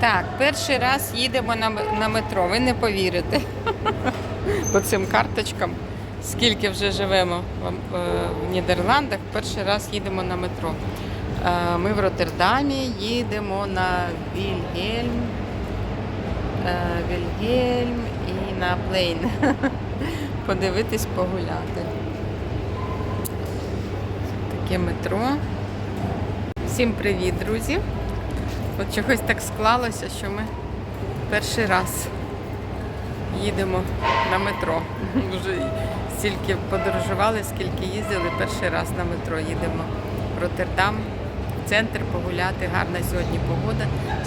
Так, перший раз їдемо на, на метро. Ви не повірите. По цим карточкам. Скільки вже живемо в, в Нідерландах, перший раз їдемо на метро. Е, Ми в Роттердамі їдемо на Вільгельм, е, Вільгельм і на Плейн. Подивитись, погуляти. Таке метро. Всім привіт, друзі! От чогось так склалося, що ми перший раз їдемо на метро. Вже стільки подорожували, скільки їздили, перший раз на метро їдемо в Роттердам, в центр погуляти. Гарна сьогодні погода.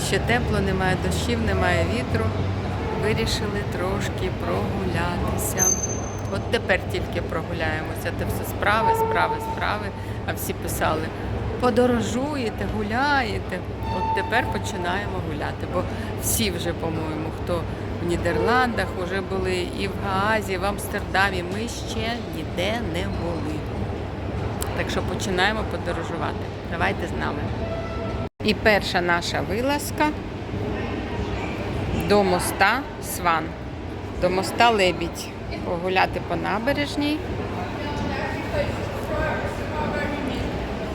Ще тепло, немає дощів, немає вітру. Вирішили трошки прогулятися. От тепер тільки прогуляємося. Це все справи, справи, справи. А всі писали, подорожуєте, гуляєте. От тепер починаємо гуляти, бо всі вже, по-моєму, хто в Нідерландах вже були і в Гаазі, і в Амстердамі. Ми ще ніде не були. Так що починаємо подорожувати. Давайте з нами. І перша наша вилазка до моста Сван, до моста Лебідь. Погуляти по набережній.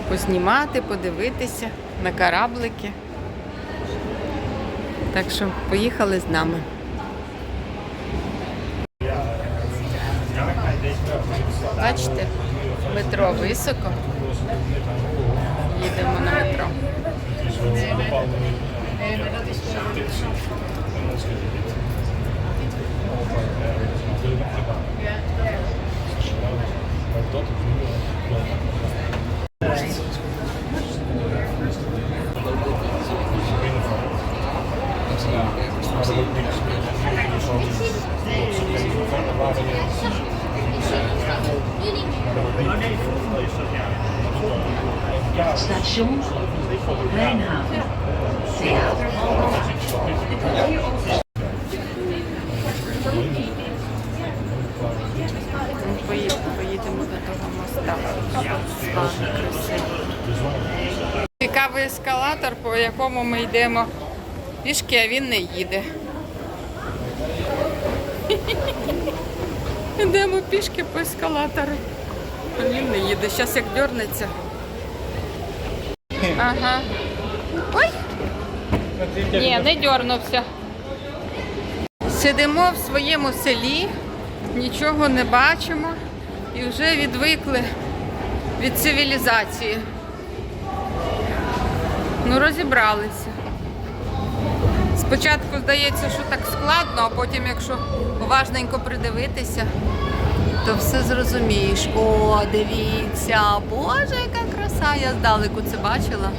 Познімати, подивитися на кораблики. Так що поїхали з нами. Бачите, метро високо. Їдемо на метро. Поїдемо, до того моста. Цікавий ескалатор, по якому ми йдемо пішки, а він не їде. Йдемо пішки по ескалатору. Він не їде. Зараз як дернеться. Ага. Ой! Ні, не дернувся. Сидимо в своєму селі, нічого не бачимо і вже відвикли від цивілізації. Ну, розібралися. Спочатку здається, що так складно, а потім, якщо уважненько придивитися, то все зрозумієш. О, дивіться, Боже, яка краса! Я здалеку це бачила.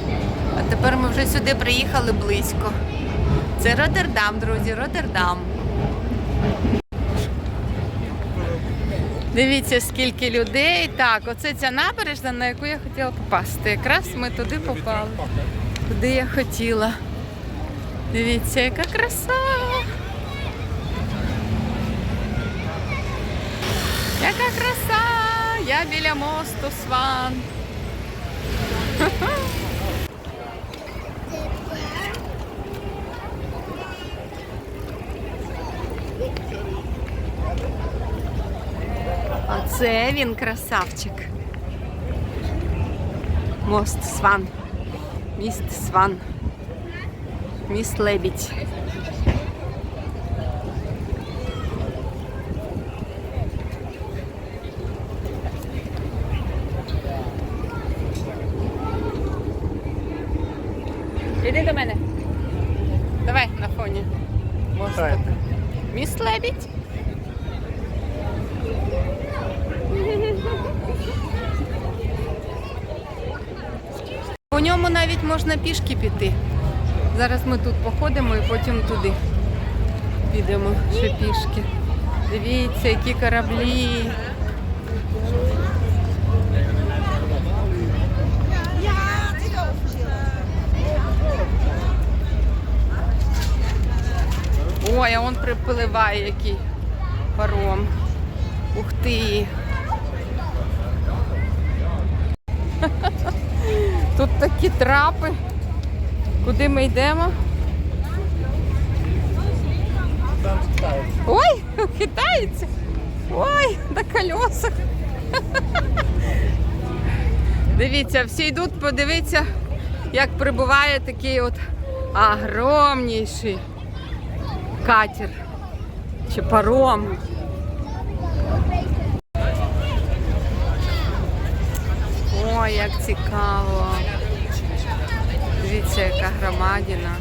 А тепер ми вже сюди приїхали близько. Це Роттердам, друзі, Роттердам. Дивіться, скільки людей. Так, оце ця набережна, на яку я хотіла попасти. Якраз ми туди попали, куди я хотіла. Дивіться, яка краса. Яка краса! Я біля мосту Сван. Оце він красавчик. Мост Сван. Міст Сван. Міст Лебідь. Іди до мене. Давай на фоні. Моста. Міст Лебідь. По навіть можна пішки піти. Зараз ми тут походимо і потім туди підемо ще пішки. Дивіться, які кораблі. Ой, а он припливає який паром. Ух ти. Такі трапи. Куди ми йдемо? Ой, хитається. Ой, на колесах. Дивіться, всі йдуть подивитися, як прибуває такий от огромніший катер чи паром. Ой, як цікаво. Дивіться, яка громадіна.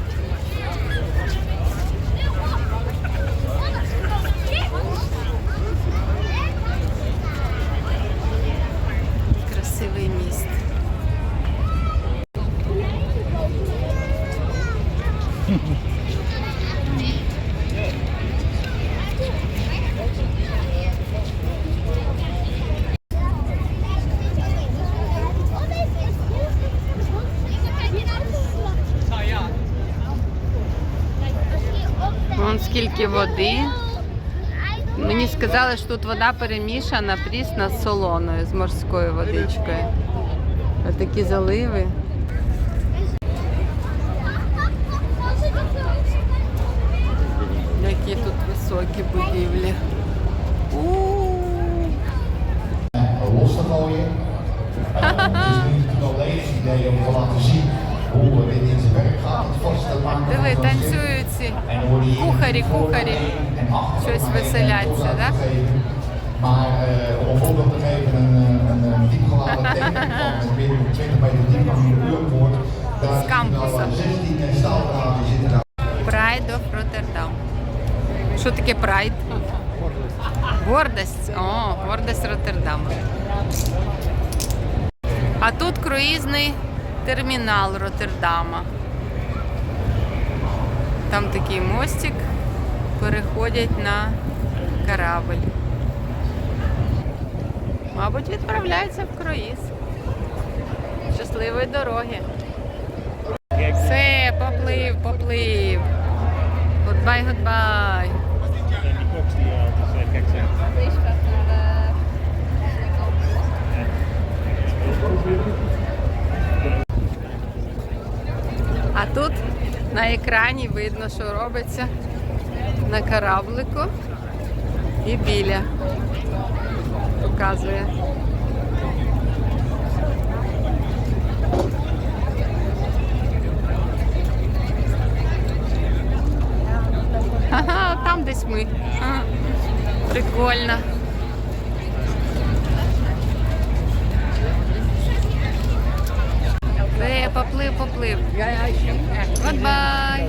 Красивий міст. Вон води. Мені сказали, що тут вода перемішана прісна з солоною, з морською водичкою. Ось такі заливи. Aan de Uurpoort. Daar zitten al Кампуса. 16 staaldraden. Pride of Rotterdam. Що таке Pride? Гордость. О, гордость Роттердама. А тут круїзний термінал Роттердама. Там такий мостик, переходять на корабль. Мабуть, відправляються в круїз. Щасливої дороги. Все, поплив, поплив. Gaat naar А тут на екрані видно, що робиться на кораблику і біля. Показує. Ага, там десь ми. А, Прикольно. Е, поплив, поплив. Goodbye.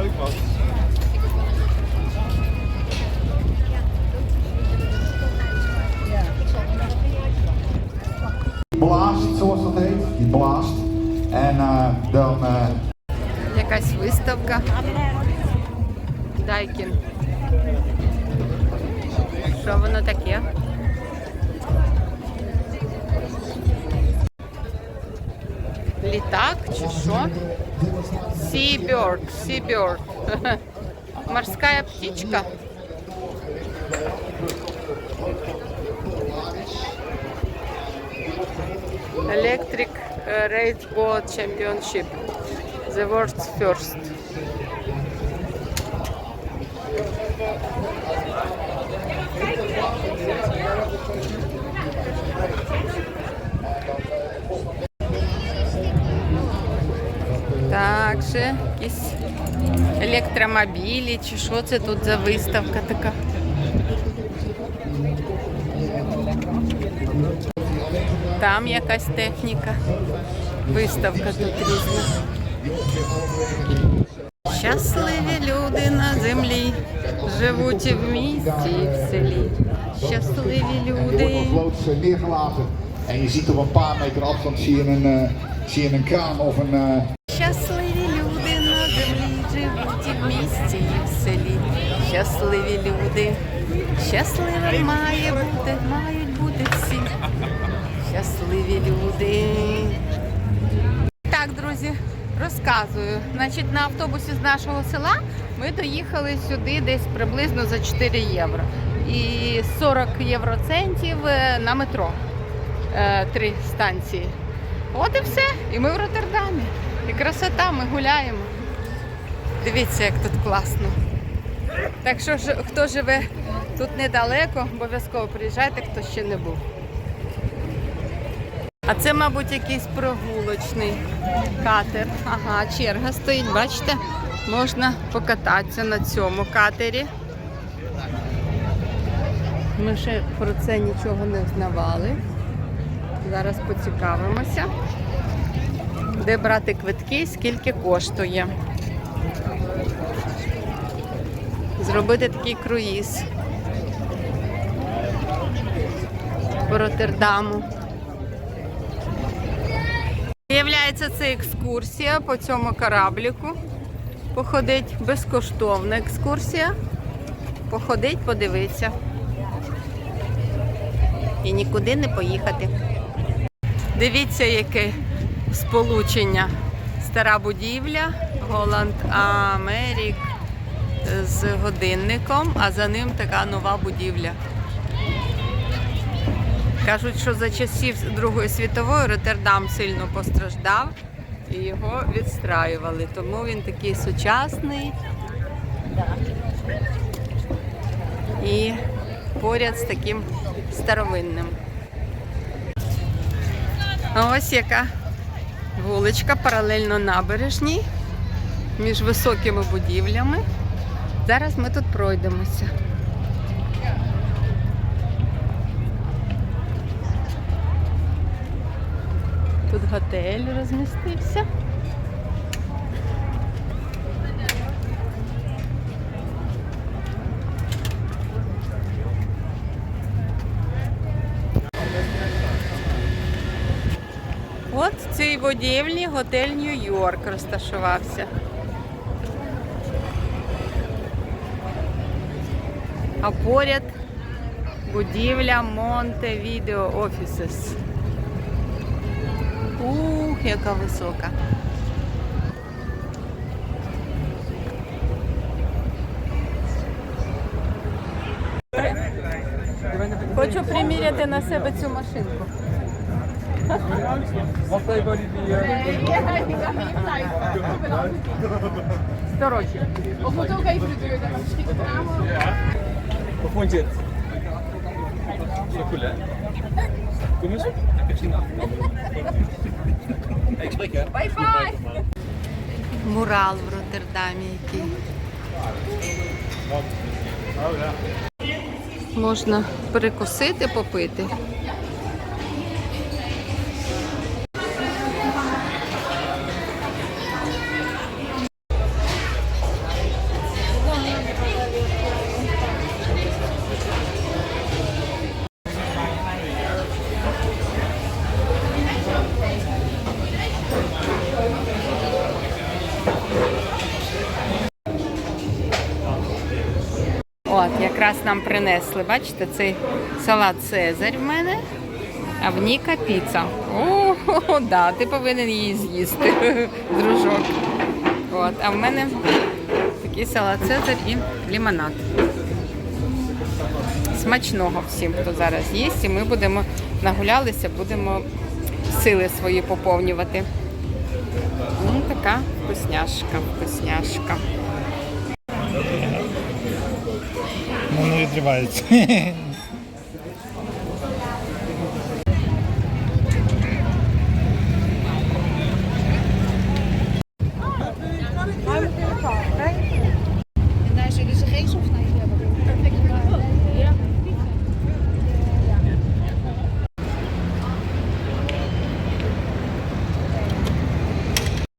Leuk man. Blaast, zoals dat heet. Die blaast. En uh, dan uh, Якась виставка. Дайкін. Що воно таке? Літак чи що? Seabird, Seabird. Морська птичка. Electric uh, Race Boat Championship. The world's first. Ще якісь електромобілі, чи що це тут за виставка така? Там якась техніка. Виставка тут різна. Щасливі люди на землі живуть і в місті, і в селі. Щасливі люди. eh. En je ziet op een paar meter afstand zie je een, eh, zie je een kraan of een, Щасливі люди. Щасливим має бути, мають бути всі. Щасливі люди. Так, друзі, розказую. Значить, на автобусі з нашого села ми доїхали сюди десь приблизно за 4 євро. І 40 євроцентів е, на метро. Е, Три станції. От і все. І ми в Роттердамі. І красота, ми гуляємо. Дивіться, як тут класно. Так що хто живе тут недалеко, обов'язково приїжджайте, хто ще не був. А це, мабуть, якийсь прогулочний катер. Ага, черга стоїть, бачите? Можна покататися на цьому катері. Ми ще про це нічого не знавали. Зараз поцікавимося, де брати квитки, скільки коштує. Зробити такий круїз по Роттердаму. Виявляється, це екскурсія по цьому корабліку. Походить безкоштовна екскурсія. Походить, подивитися. І нікуди не поїхати. Дивіться, яке сполучення. Стара будівля, Голланд Америк з годинником, а за ним така нова будівля. Кажуть, що за часів Другої світової Роттердам сильно постраждав і його відстраювали. Тому він такий сучасний і поряд з таким старовинним. Ось яка вуличка паралельно набережній між високими будівлями. Зараз ми тут пройдемося. Тут готель розмістився. От в цій будівлі готель Нью-Йорк розташувався. А поряд будівля Монте Відео Офісес. Ух, яка висока. Хочу приміряти на себе цю машинку. Сто років. Of moet ook spreek, hè? Bye bye! Мурал в Роттердамі який. Oh. Можна перекусити, попити. Нам принесли, бачите, цей салат Цезарь в мене, а в Ніка піца. О, да, ти повинен її з'їсти, дружок. От, а в мене такий салат Цезарь і лимонад. Смачного всім, хто зараз їсть, і ми будемо нагулялися, будемо сили свої поповнювати. Ну, така вкусняшка, вкусняшка. Не відривається.